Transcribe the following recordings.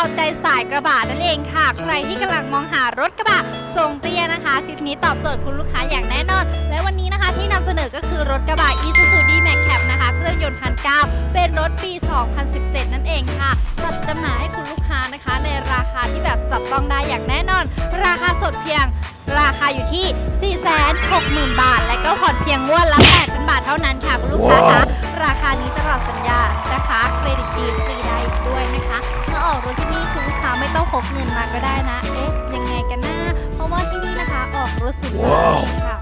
เอาใจสายกระบะนั่นเองค่ะ ใครที่กำลังมองหารถกระบะทรงเตี้ยนะคะคลิปนี้ตอบโจทย์คุณลูกค้าอย่างแน่นอน และวันนี้นะคะที่นำเสนอก็คือรถกระบะ Isuzu D-Max Cab นะคะ เครื่องยนต์พันเก้าเป็นรถปี 2017 นั่นเองค่ะจัดจำหน่ายให้คุณลูกค้านะคะ ในราคาที่แบบจับต้องได้อย่างแน่นอน ราคาสดเพียงราคาอยู่ที่ 460,000 บาท และก็ผ่อนเพียงงวดละ 8,000 บาทเท่านั้นค่ะ คุณลูกค้าคะราคานี้ตลอดสัญญานะคะ เครดิตดีฟรีได้อีกด้วยนะคะ ออกรถที่นี่คุณลูกค้าไม่ต้องพกเงินมาก็ได้นะ เอ๊ะยังไงกันนะ เพราะว่าที่นี่นะคะออกรถสุดยอดเองค่ะ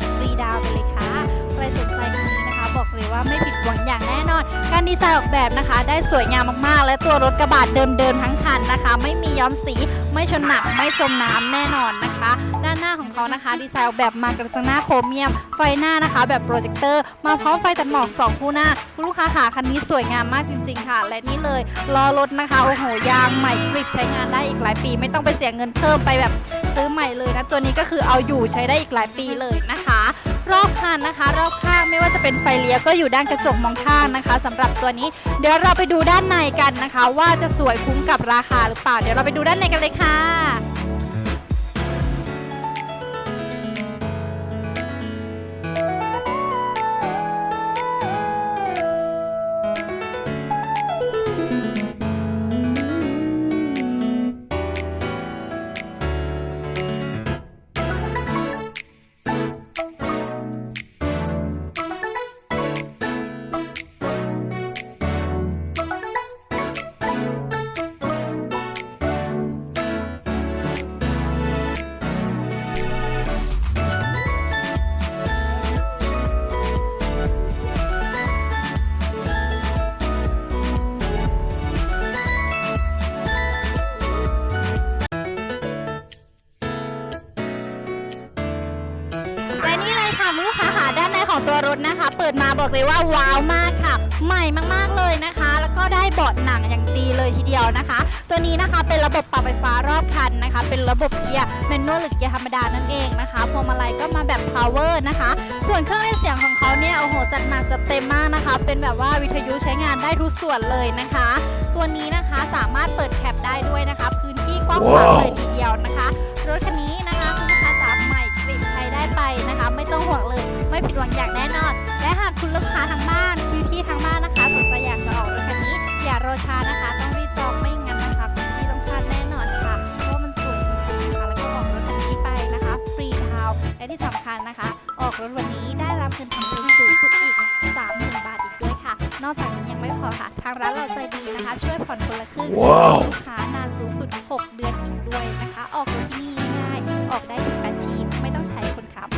ดีไซน์ออกแบบนะคะ ได้สวยงามมากๆ และตัวรถกระบะเดิมๆทั้งคันนะคะ ไม่มีย้อมสีไม่ชนหนักไม่จมน้ำแน่นอนนะคะ ด้านหน้าของเขานะคะ ดีไซน์ออกแบบมากระจังหน้าโครเมียม ไฟหน้านะคะ แบบโปรเจคเตอร์มาพร้อมไฟตัดหมอกสองคู่หน้าคุณลูกค้าหาคันนี้สวยงามมากจริง ๆ ค่ะ และนี่เลยล้อรถนะคะโอ้โหยางใหม่กริบใช้งานได้อีกหลายปี ไม่ต้องไปเสียเงินเพิ่มไปแบบซื้อใหม่เลยนะตัวนี้ก็คือเอาอยู่ใช้ได้อีกหลายปีเลยนะคะ รอบคันนะคะ รอบข้างไม่ว่าจะเป็นไฟเลี้ยวก็อยู่ด้านกระจกมองข้างนะคะสำหรับตัวนี้ เดี๋ยวเราไปดูด้านในกันนะคะ ว่าจะสวยคุ้มกับราคาหรือเปล่า เดี๋ยวเราไปดูด้านในกันเลยค่ะ ตัวรถนะคะ เปิดมาบอกเลยว่าว้าวมากค่ะ ใหม่มากๆเลยนะคะ แล้วก็ได้เบาะหนังอย่างดีเลยทีเดียวนะคะ ตัวนี้นะคะเป็นระบบปรับไฟฟ้ารอบคันนะคะ เป็นระบบเกียร์แมนนวลหรือเกียร์ธรรมดานั่นเองนะคะพวงมาลัยก็มาแบบ power นะคะ ส่วนเครื่องเล่นเสียงของเขาเนี่ยโอ้โหจัดหนักจัดเต็มมากนะคะ เป็นแบบว่าวิทยุใช้งานได้ทุกส่วนเลยนะคะ ตัวนี้นะคะสามารถเปิดแคปได้ด้วยนะคะ พื้นที่กว้างขวางเลยทีเดียวนะคะรถคันนี้ ไม่ผิดหวังอย่างแน่นอน และหากคุณลูกค้าทางบ้านพี่พี่ทางบ้านนะคะสนใจอยากจะออกรถคันนี้ อย่ารอช้านะคะ ต้องรีบจองไม่งั้นนะคะพี่ต้องพลาดแน่นอนค่ะเพราะมันสวยจริงๆค่ะแล้วก็ออกรถคันนี้ไปนะคะฟรีดาวและที่สำคัญนะคะ ออกรถวันนี้ได้รับเงินทำทุนสูงสุดอีก3 0,000บาทอีกด้วยค่ะ นอกจากนี้ยังไม่พอค่ะ ทางร้านเราใจดีนะคะ ช่วยผ่อนคนละครึ่งลูกค้านานสูงสุด 6 เดือนอีกด้วยนะคะ ออกรถที่นี่ง่ายออกได้ทุกอาชีพไม่ต้องใช้คนขับ